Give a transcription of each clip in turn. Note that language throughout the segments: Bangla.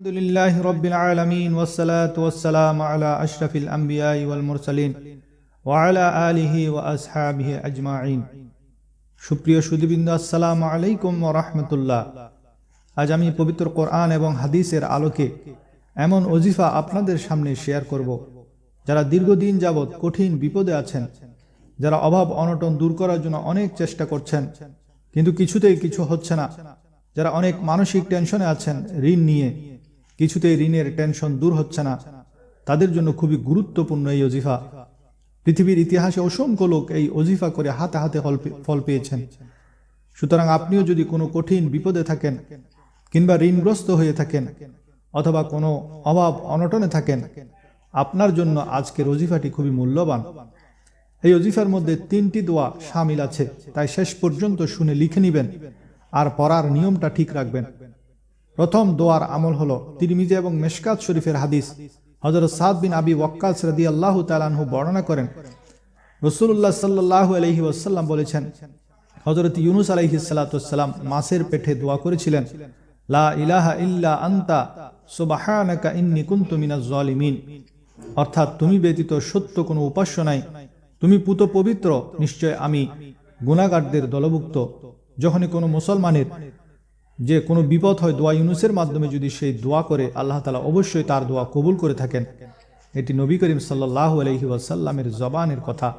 আলহামদুলিল্লাহ রবিল আলমিন ওসলাত ওসালাম আলা আশরফিল আম্বিয়া ওয়াল মুরসালিন ওয়ালা আলিহি ওয়া আসহাবিহি আজমাইন সুপ্রিয় সুদীবৃন্দ, আসসালামু আলাইকুম ও আজ আমি পবিত্র কোরআন এবং হাদিসের আলোকে এমন অজিফা আপনাদের সামনে শেয়ার করব, যারা দীর্ঘদিন যাবৎ কঠিন বিপদে আছেন, যারা অভাব অনটন দূর করার জন্য অনেক চেষ্টা করছেন, কিন্তু কিছুতেই কিছু হচ্ছে না, যারা অনেক মানসিক টেনশনে আছেন, ঋণ নিয়ে। কিছুতেই ঋণের টেনশন দূর হচ্ছে না। তাদের জন্য খুবই গুরুত্বপূর্ণ এই অজিফা পৃথিবীর ইতিহাসে অসংখ্য লোক এই অজিফা করে হাতে হাতে ফল পেয়েছেন। সুতরাং আপনিও যদি কোনো কঠিন বিপদে থাকেন কিংবা ঋণগ্রস্ত হয়ে থাকেন অথবা কোনো অভাব অনটনে থাকেন, আপনার জন্য আজকের অজিফাটি খুবই মূল্যবান। এই অজিফার মধ্যে তিনটি দোয়া সামিল আছে। তাই শেষ পর্যন্ত শুনে লিখে নেবেন আর পড়ার নিয়মটা ঠিক রাখবেন। প্রথম দোয়ার আমল হলো তিরমিজি এবং মেশকাত শরীফের হাদিস। হজরত সাদ বিন আবি ওয়াক্কাস রাদি আল্লাহ তালানহু বর্ণনা করেন রসুল্লাহ সাল্লাহ আলহি ওয়াসাল্লাম বলেছেন হজরত ইউনুস আলহি সালাতাম মাসের পেটে দোয়া করেছিলেন, লা ইলাহা ইল্লা আন্তা, সুবাহানাকা ইন্নি কুনতু অর্থাৎ তুমি ব্যতীত সত্য কোনো উপাস্য নাই। তুমি পুত পবিত্র, নিশ্চয় আমি গুণাগারদের দলভুক্ত। যখনই কোনো মুসলমানের যে কোনো বিপদ হয় দোয়া ইউনুসের মাধ্যমে যদি সেই দোয়া করে, আল্লাহ তালা অবশ্যই তার দোয়া কবুল করে থাকেন। এটি নবী করিম সাল্লাহ আলহি ওয়াসাল্লামের জবানের কথা।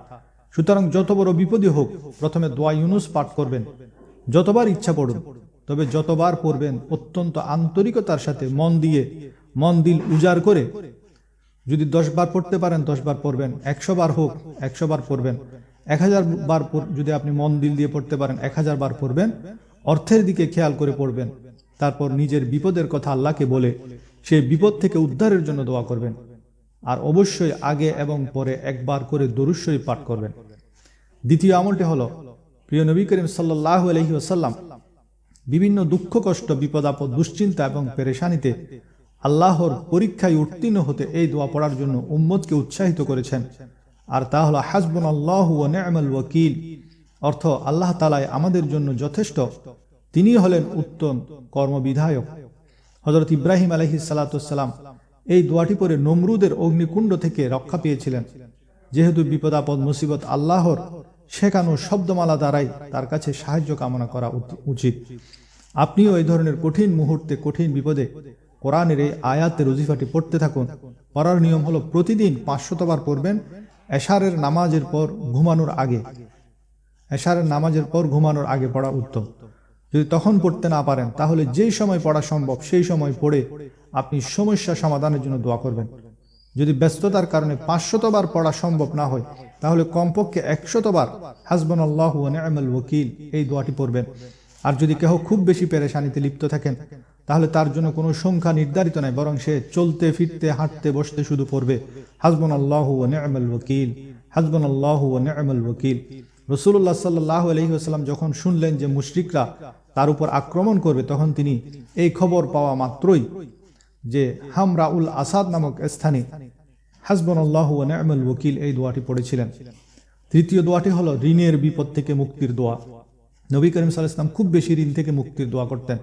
সুতরাং যত বড় বিপদই হোক, প্রথমে দোয়া ইউনুস পাঠ করবেন। যতবার ইচ্ছা পড়ুন, তবে যতবার পড়বেন, অত্যন্ত আন্তরিকতার সাথে মন দিয়ে, মন দিল উজাড় করে। যদি দশ বার পড়তে পারেন, দশ বার পড়বেন। একশো বার হোক, একশো বার পড়বেন। এক হাজার বার যদি আপনি মন দিল দিয়ে পড়তে পারেন, এক হাজার বার পড়বেন। অর্থের দিকে খেয়াল করে পড়বেন। তারপর নিজের বিপদের কথা আল্লাহকে বলে সেই বিপদ থেকে উদ্ধারের জন্য দোয়া করবেন। আর অবশ্যই আগে এবং পরে একবার করে দরুশ্বরী পাঠ করবেন। দ্বিতীয় আমলটি হলো, প্রিয় নবী করিম সাল্লাহ আলহি আসাল্লাম বিভিন্ন দুঃখ, কষ্ট, বিপদ, আপদ, দুশ্চিন্তা এবং পেরেশানিতে আল্লাহর পরীক্ষায় উত্তীর্ণ হতে এই দোয়া পড়ার জন্য উম্মতকে উৎসাহিত করেছেন। আর তা হলো হাসবুন আল্লাহ ও নেমাল ওয়াকিল। অর্থ আল্লাহ তালায় আমাদের জন্য যথেষ্ট। তিনি হলেন উত্তম কর্মবিধায়ক। হজরত ইব্রাহিম আলহি সালাতাম এই দোয়াটি পরে নমরুদের অগ্নিকুণ্ড থেকে রক্ষা পেয়েছিলেন। যেহেতু বিপদ আপদ মুসিবত আল্লাহর শেখানো শব্দমালা দ্বারাই তার কাছে সাহায্য কামনা করা উচিত। আপনিও এই ধরনের কঠিন মুহূর্তে কঠিন বিপদে কোরআনের এই আয়াতের রজিফাটি পড়তে থাকুন। পড়ার নিয়ম হলো প্রতিদিন পাঁচশতবার পড়বেন। এশারের নামাজের পর ঘুমানোর আগে এশারের নামাজের পর ঘুমানোর আগে পড়া উত্তম। যদি তখন পড়তে না পারেন, তাহলে যেই সময় পড়া সম্ভব, সেই সময় পড়ে আপনি সমস্যা সমাধানের জন্য দোয়া করবেন। যদি ব্যস্ততার কারণে পাঁচশতবার পড়া সম্ভব না হয়, তাহলে কমপক্ষে একশতবার হাসবন আল্লাহ নেমাল ওকিল এই দোয়াটি পড়বেন। আর যদি কেহ খুব বেশি পেরেশানিতে লিপ্ত থাকেন, তাহলে তার জন্য কোনো সংখ্যা নির্ধারিত নয় বরং সে চলতে, ফিরতে, হাঁটতে, বসতে শুধু পড়বে হাসবন আল্লাহ নেমাল ওকিল হাসবন আল্লাহ নেমাল ওকিল রসুল্লাহ সাল্লাহ আলহিহাস্লাম যখন শুনলেন যে মুশরিকরা তার উপর আক্রমণ করবে, তখন তিনি এই খবর পাওয়া মাত্রই যে হামরা উল আসাদ নামক স্থানে হাসবন আল্লাহ নেমল ওকিল এই দোয়াটি পড়েছিলেন। তৃতীয় দোয়াটি হলো ঋণের বিপদ থেকে মুক্তির দোয়া। নবী করিম সাল ইসলাম খুব বেশি ঋণ থেকে মুক্তির দোয়া করতেন।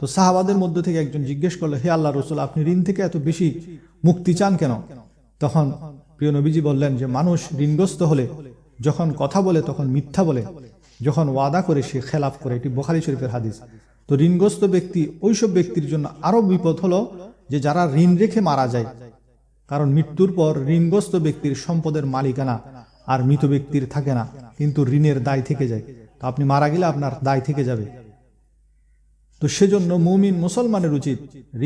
তো সাহাবাদের মধ্যে থেকে একজন জিজ্ঞেস করল, হে আল্লাহ রসুল, আপনি ঋণ থেকে এত বেশি মুক্তি চান কেন? তখন প্রিয় নবীজি বললেন যে, মানুষ ঋণগ্রস্ত হলে যখন কথা বলে তখন মিথ্যা বলে। যখন ওয়াদা করে সে খেলাফ করে, এটি বোখারি শরীফের হাদিস। তো ঋণগ্রস্ত ব্যক্তি, ওইসব ব্যক্তির জন্য আরও বিপদ হলো যে যারা ঋণ রেখে মারা যায়। কারণ মৃত্যুর পর ঋণগ্রস্ত ব্যক্তির সম্পদের মালিকানা আর মৃত ব্যক্তির থাকে না, কিন্তু ঋণের দায় থেকে যায়। তো আপনি মারা গেলে আপনার দায় থেকে যাবে। তো সেজন্য মুমিন মুসলমানের উচিত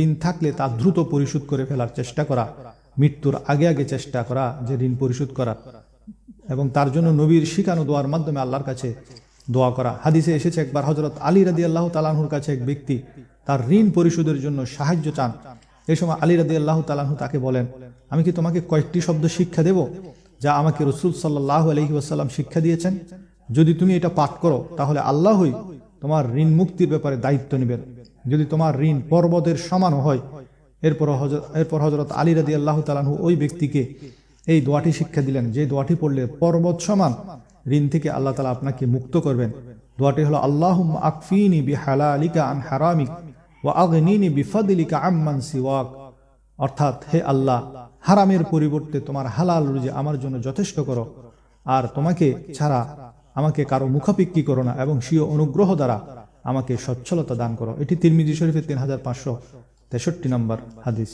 ঋণ থাকলে তা দ্রুত পরিশোধ করে ফেলার চেষ্টা করা, মৃত্যুর আগে আগে চেষ্টা করা যে ঋণ পরিশোধ করা। এবং তার জন্য নবীর শিখানো দোয়ার মাধ্যমে আল্লাহর কাছে দোয়া করা। হাদিসে এসেছে একবার হজরত আলী রাদি আল্লাহ তালাহুর কাছে এক ব্যক্তি তার ঋণ পরিশোধের জন্য সাহায্য চান। এই সময় আলী রাদি আল্লাহ তালাহু তাকে বলেন, আমি কি তোমাকে কয়েকটি শব্দ শিক্ষা দেব যা আমাকে রসুল সাল্লাহ আলহি ওয়াসাল্লাম শিক্ষা দিয়েছেন? যদি তুমি এটা পাঠ করো, তাহলে আল্লাহই তোমার ঋণ মুক্তির ব্যাপারে দায়িত্ব নেবেন। যদি তোমার ঋণ পর্বতের সমানও হয় এরপর হজরত এরপর হজরত আলী রাদি আল্লাহ তালাহু ওই ব্যক্তিকে এই দোয়াটি শিক্ষা দিলেন। যে দোয়াটি পড়লে পর্বত সমান, ঋণ থেকে আল্লাহ তালা আপনাকে মুক্ত করবেন। দোয়াটি হলো আল্লাহ অর্থাৎ, হে আল্লাহ, হারামের পরিবর্তে তোমার হালাল রুজি আমার জন্য যথেষ্ট করো। আর তোমাকে ছাড়া আমাকে কারও মুখাপিক্কি করো না এবং স্বীয় অনুগ্রহ দ্বারা আমাকে সচ্ছলতা দান করো। এটি তিরমিজি শরীফের তিন হাজার পাঁচশো তেষট্টি নম্বর হাদিস।